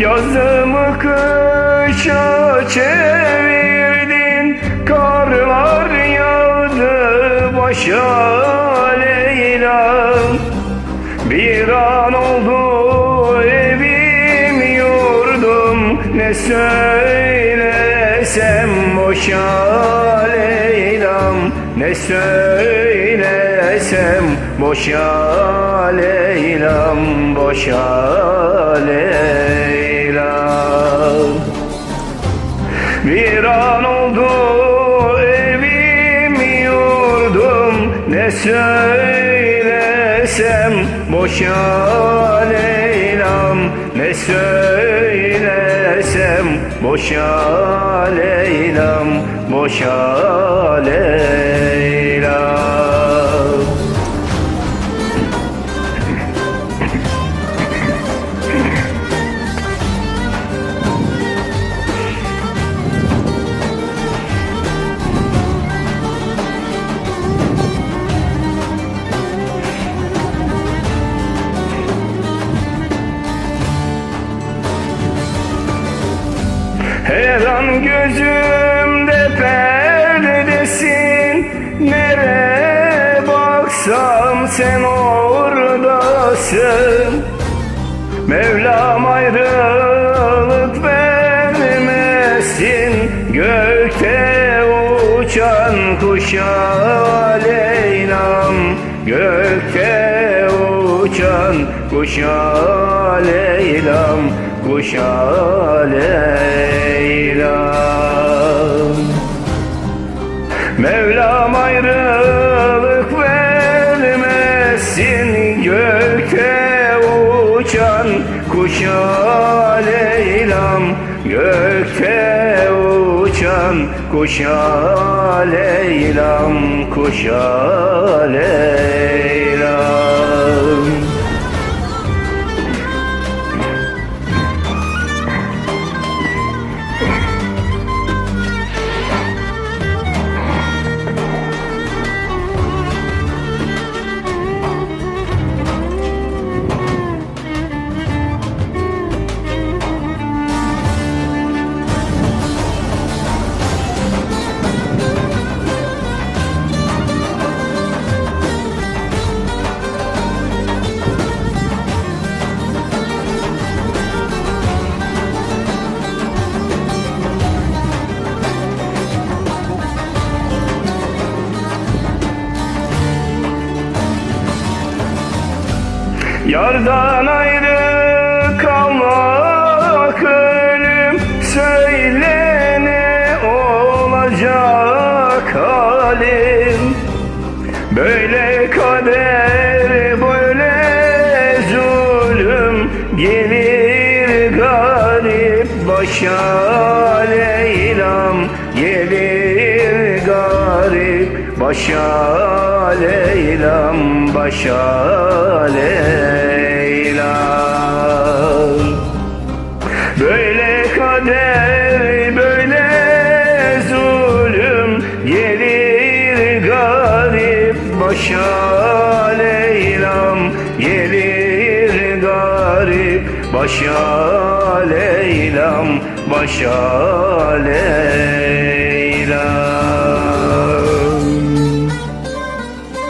Yazımı kışa çevirdin Karlar yağdı başa Leyla'm. Bir an oldu evim yurdum Ne söylesem boşa Leyla'm. Ne söylesem boşa Leyla'm Boşa Leyla'm bir an oldu evim yurdum Ne söylesem boşa Leyla'm Ne söylesem boşa Leyla'm Boşa Leyla'm sen oradasın Mevlam ayrılık vermesin. Gökte uçan kuşa Leyla'm Gökte uçan kuşa Leyla'm Kuşa Leyla'm Mevlam ayrılık vermesin Gökte uçan kuşa Leyla'm Gökte uçan kuşa Leyla'm Kuşa Leyla'm Yardan ayrı kalmak ölüm Söyle ne olacak halim. Böyle kader böyle zulüm Gelir garip başa Leyla'm Gelir garip başa Leyla'm Başa Leyla'm başa Leyla'm Gelir garip. Başa Leyla'm Başa Leyla'm